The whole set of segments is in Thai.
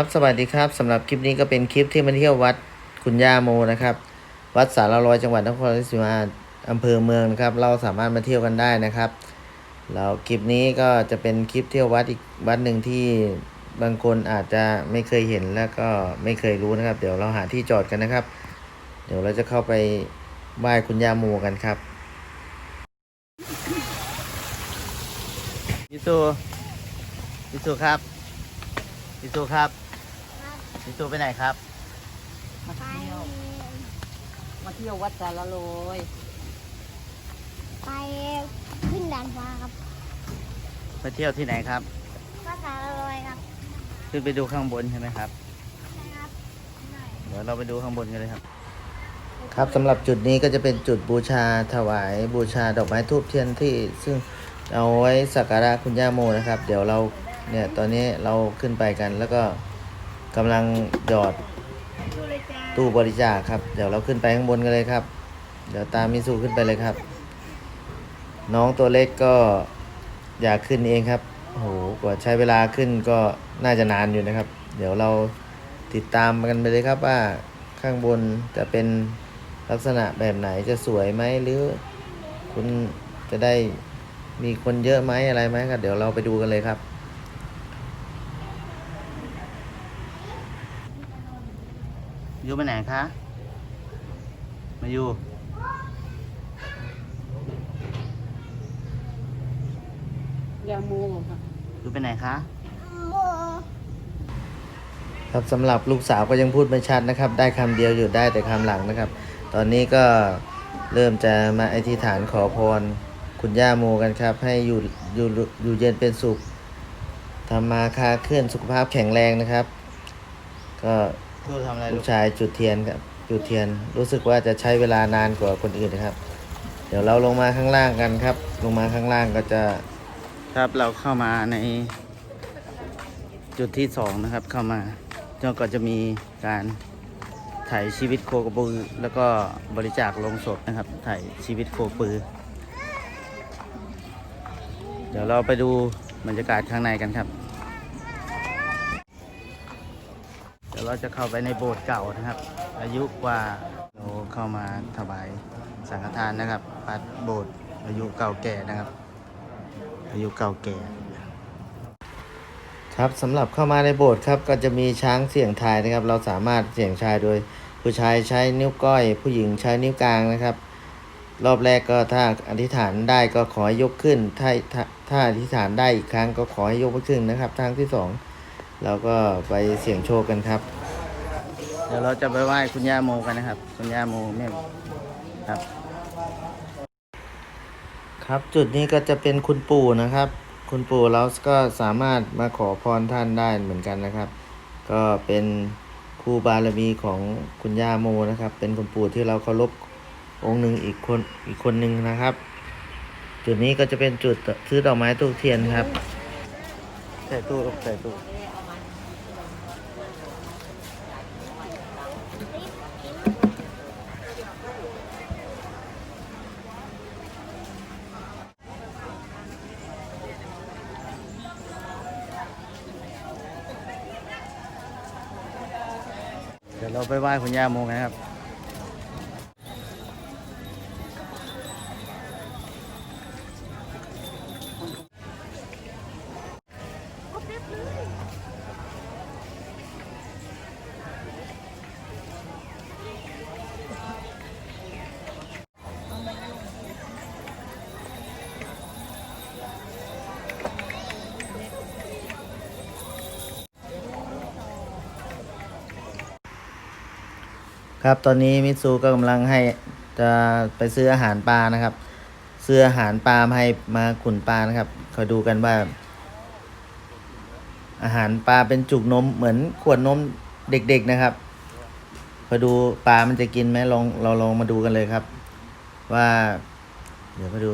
ครับสวัสดีครับสำหรับคลิปนี้ก็เป็นคลิปที่มาเที่ยววัดคุณย่าโมนะครับ วัดสารลอยจังหวัดนครราชสีมาอำเภอเมืองนะครับ เราสามารถมาเที่ยวกันได้นะครับแล้วคลิปนี้ก็จะเป็นคลิปเที่ยววัดอีกวัดหนึ่งที่บางคนอาจจะไม่เคยเห็นแล้วก็ไม่เคยรู้นะครับ เดี๋ยวเราหาที่จอดกันนะครับ เดี๋ยวเราจะเข้าไปไหว้คุณย่าโมกันครับยิสูยิสูครับยิสูครับ ยิสูไปไหนครับ มาเที่ยว มาเที่ยววัดสารโลยไปขึ้นด่านฟ้าครับไปเที่ยวที่ไหนครับก็สารลอยครับขึ้นไปดูข้างบนใช่ไหมครับ ใช่ครับหน่อยเดี๋ยวเราไปดูข้างบนกันเลยครับ ครับสำหรับจุดนี้ก็จะเป็นจุดบูชาถวายบูชาดอกไม้ทูบเทียนที่ซึ่งเอาไว้สักการะคุณย่าโมนะครับ เดี๋ยวเราเนี่ยตอนนี้เราขึ้นไปกันแล้วก็ กำลังหยอดตู้บริจาคครับ เดี๋ยวเราขึ้นไปข้างบนกันเลยครับ เดี๋ยวตามมิสูขึ้นไปเลยครับ น้องตัวเล็กก็อยากขึ้นเองครับโอ้โหกว่าใช้เวลาขึ้นก็น่าจะนานอยู่นะครับ เดี๋ยวเราติดตามกันไปเลยครับว่าข้างบนจะเป็นลักษณะแบบไหนจะสวยไหมหรือคุณจะได้มีคนเยอะไหมอะไรไหมครับ เดี๋ยวเราไปดูกันเลยครับ ยู่ไปไหนคะ มาอยู่ยาโมค่ะอยู่ไปไหนคะโมครับสำหรับลูกสาวก็ยังพูดไม่ชัดนะครับ ได้คำเดียวอยู่ได้แต่คำหลังนะครับ ตอนนี้ก็เริ่มจะมาอธิษฐานขอพร คุณย่าโมกันครับ ให้อยู่อยู่อยู่เย็นเป็นสุขทำมาค้าเคลื่อนสุขภาพแข็งแรงนะครับ ก็ ลูกชายจุดเทียนครับจุดเทียนรู้สึกว่าจะใช้เวลานานกว่าคนอื่นนะครับ เดี๋ยวเราลงมาข้างล่างกันครับ ลงมาข้างล่างก็จะครับเราเข้ามาใน จุดที่สองนะครับ เข้ามาแล้วก็จะมีการถ่ายชีวิตโคกระบือ แล้วก็บริจาคลงศพนะครับ ถ่ายชีวิตโคกระบือ เดี๋ยวเราไปดูบรรยากาศข้างในกันครับ เราจะเข้าไปในโบสถ์เก่านะครับ อายุกว่าเราเข้ามาถวายสังฆทานนะครับวัดโบสถ์อายุเก่าแก่นะครับ อายุเก่าแก่ ครับสำหรับเข้ามาในโบสถ์ครับก็จะมีช้างเสี่ยงทายนะครับ เราสามารถเสี่ยงทายโดย ผู้ชายใช้นิ้วก้อย ผู้หญิงใช้นิ้วกลางนะครับ รอบแรกก็ถ้าอธิษฐานได้ก็ขอให้ยกขึ้นถ้าถ้าถ้าอธิษฐานได้อีกครั้งก็ขอให้ยกไปขึ้นนะครับทางที่สองเราก็ไปเสี่ยงโชคกันครับ เดี๋ยวเราจะไปไหว้คุณย่าโมกันนะครับ คุณย่าโมแม่ครับ ครับจุดนี้ก็จะเป็นคุณปู่นะครับ คุณปู่เราก็สามารถมาขอพรท่านได้เหมือนกันนะครับ ก็เป็นครูบารมีของคุณย่าโมนะครับ เป็นคุณปู่ที่เราเคารพองค์หนึ่งอีกคนอีกคนหนึ่งนะครับ จุดนี้ก็จะเป็นจุดซื้อดอกไม้ทูบเทียนครับ ใส่ตู้ครับใส่ตู้ เราไปไหว้คุณย่าโมกันครับ ครับตอนนี้มิตซูก็กำลังให้จะไปซื้ออาหารปลานะครับ ซื้ออาหารปลามาให้มาขุนปลานะครับคอยดูกันว่า อาหารปลาเป็นจุกนมเหมือนขวดนมเด็กๆนะครับคอยดูปลามันจะกินไหมลองเราลองมาดูกันเลยครับ ว่า เดี๋ยวมาดู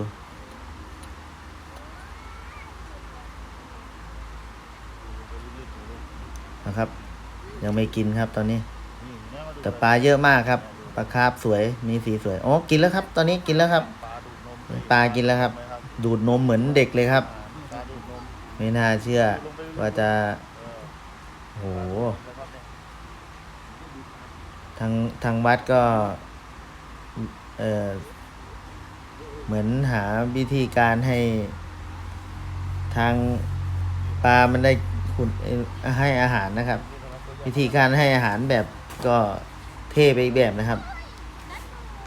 นะครับ ยังไม่กินครับตอนนี้ แต่ปลาเยอะมากครับปลาคาร์ฟสวยมีสีสวยอ๋อกินแล้วครับ ตอนนี้กินแล้วครับ ปลากินแล้วครับ ดูดนมเหมือนเด็กเลยครับ ไม่น่าเชื่อ ว่าจะโหทางทางวัดก็ เออเหมือนหาวิธีการให้ ทางปลามันได้คุณให้อาหารนะครับ วิธีการให้อาหารแบบก็ เท่ไปอีกแบบนะครับ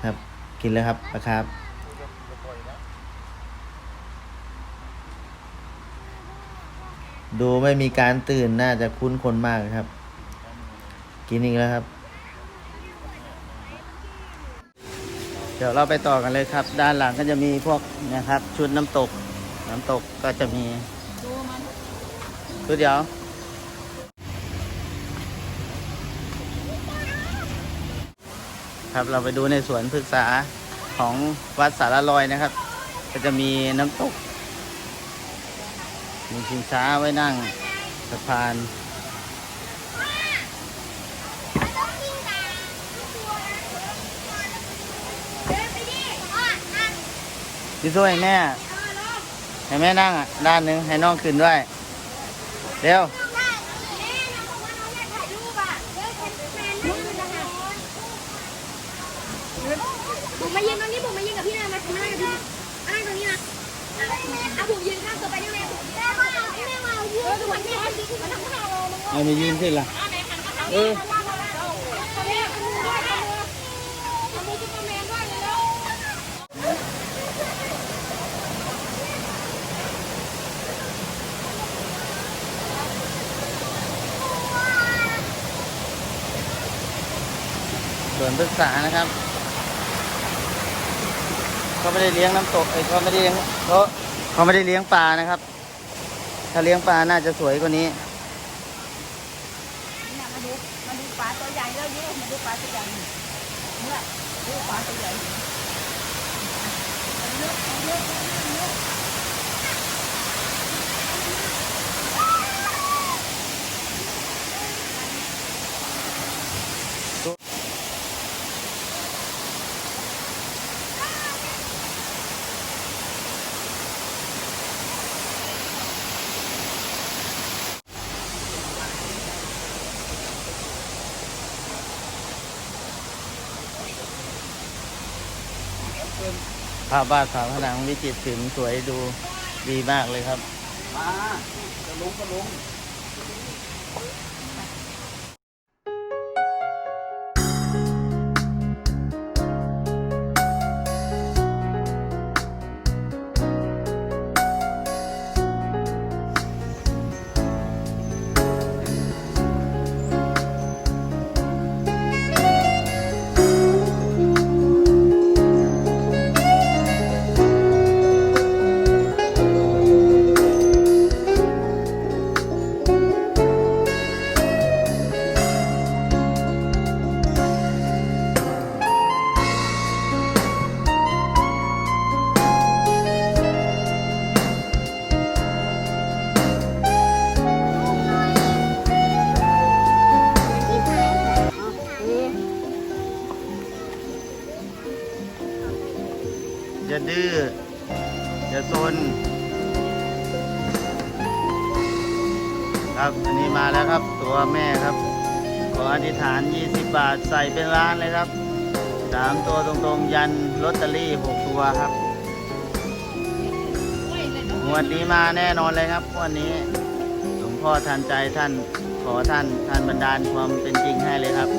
ครับ กินแล้วครับปลาครับดูไม่มีการตื่นน่าจะคุ้นคนมากครับ กินอีกแล้วครับ เดี๋ยวเราไปต่อกันเลยครับ ด้านหลังก็จะมีพวกนะครับ ชุดน้ำตก น้ำตกก็จะมีชุดเดียว ครับ เราไปดูในสวนพฤกษาของวัดสารลอยนะครับ ก็จะมีน้ำตก มีชิงช้าไว้นั่งสะพานพี่ช่วยแม่ให้แม่นั่งอะ ด้านหนึ่งให้น้องขึ้นด้วย เร็ว มมายืนตรงนี้ผมมายืนกับพี่นะมาทำอะไรกับพี่อ่าตรงนี้นะอะผมยืนข้างตัวไปได้ไหมแม่มาแม่มายืนตัวแม่มาทำท่าเราเอามายืนขึ้นล่ะเออแม่เอามือด้วยเอามือเอามือจุ๊บแมนด้วยเร็วสวนพฤกษานะครับ เขาไม่ได้เลี้ยงน้ำตกเอ้ยเขาไม่ได้เลี้ยงเขาเขาไม่ได้เลี้ยงปลานะครับ ถ้าเลี้ยงปลาน่าจะสวยกว่านี้มาดูมาดูปลาตัวใหญ่แล้วเยอะมาดูปลาตัวใหญ่เนี่อดูปลาตัวใหญ่ ภาพวาดฝาผนังวิจิตรศิลป์สวยดูดีมากเลยครับ มาจะลุงก็ลุง น ครับอันนี้มาแล้วครับ ตัวแม่ครับ ขออธิษฐาน 20 บาทใส่เป็นล้านเลยครับสามตัวตรงๆ ยันลอตเตอรี่6ตัวครับงวดนี้มาแน่นอนเลยครับวันนี้หลวงพ่อทันใจท่านขอท่านท่านบันดาลความเป็นจริงให้เลยครับ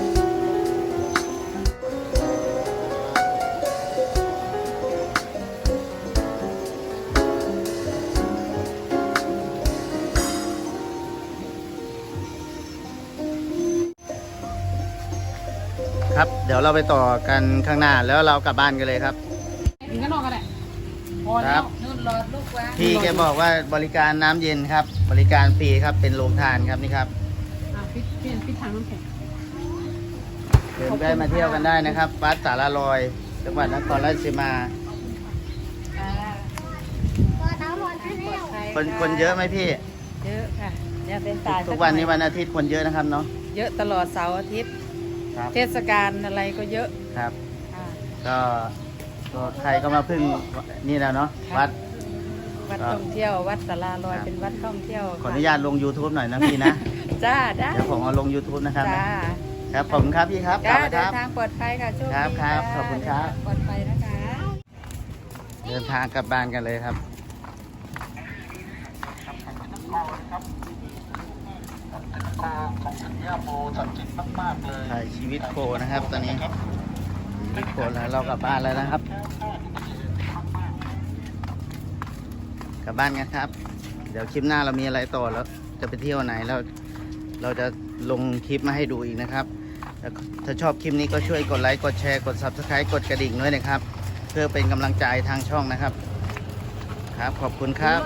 เดี๋ยวเราไปต่อกันข้างหน้าแล้วเรากลับบ้านกันเลยครับถึงกันนอกกันแหละพอครัแล้วบนู่นรอลูกวางพี่แกบอกว่าบริการน้ำเย็นครับ บริการฟรีครับเป็นโรงทานครับนี่ครับอะปิดเปลี่ยนปิดทางน้ำแข็งเดินได้มาเที่ยวกันได้นะครับวัดสารลอยจังหวัดนครราชสีมา อ่าก็เต้าหมดแล้วคนคนเยอะไหมพี่ เยอะค่ะเนี่ยเป็นตาทุกวันนี้วันอาทิตย์คนเยอะนะครับเนาะเยอะตลอดเสาร์อาทิตย์ ครับ เทศกาลอะไรก็เยอะครับอ่าก็ก็ใครก็มาพึ่งนี่แล้วเนาะวัด วัดครับ ท่องเที่ยว วัดสาราลอยครับเป็นวัดท่องเที่ยวขออนุญาตลง YouTube หน่อยนะพี่นะ จ้าได้เดี๋ยวผมเอาลง YouTube นะครับจ้าครับผมครับพี่ครับกลัจ้าบมาคเดินรับ ทางปลอดภัยค่ะโชคดีครับครับจ้าขอบคุณครับ ปลอดภัยนะคะ เดินทางกลับบ้านกันเลยครับ ถ่ายชีวิตโคนะครับ ตอนนี้ชีวิตโคแล้วเรากลับบ้านแล้วนะครับ กลับบ้านกันครับ เดี๋ยวคลิปหน้าเรามีอะไรต่อแล้ว จะไปเที่ยวไหนแล้วเราจะลงคลิปมาให้ดูอีกนะครับ ถ้าชอบคลิปนี้ก็ช่วยกดไลค์กดแชร์กด subscribe กดกระดิ่งด้วยนะครับ เพื่อเป็นกำลังใจทางช่องนะครับ ครับขอบคุณครับ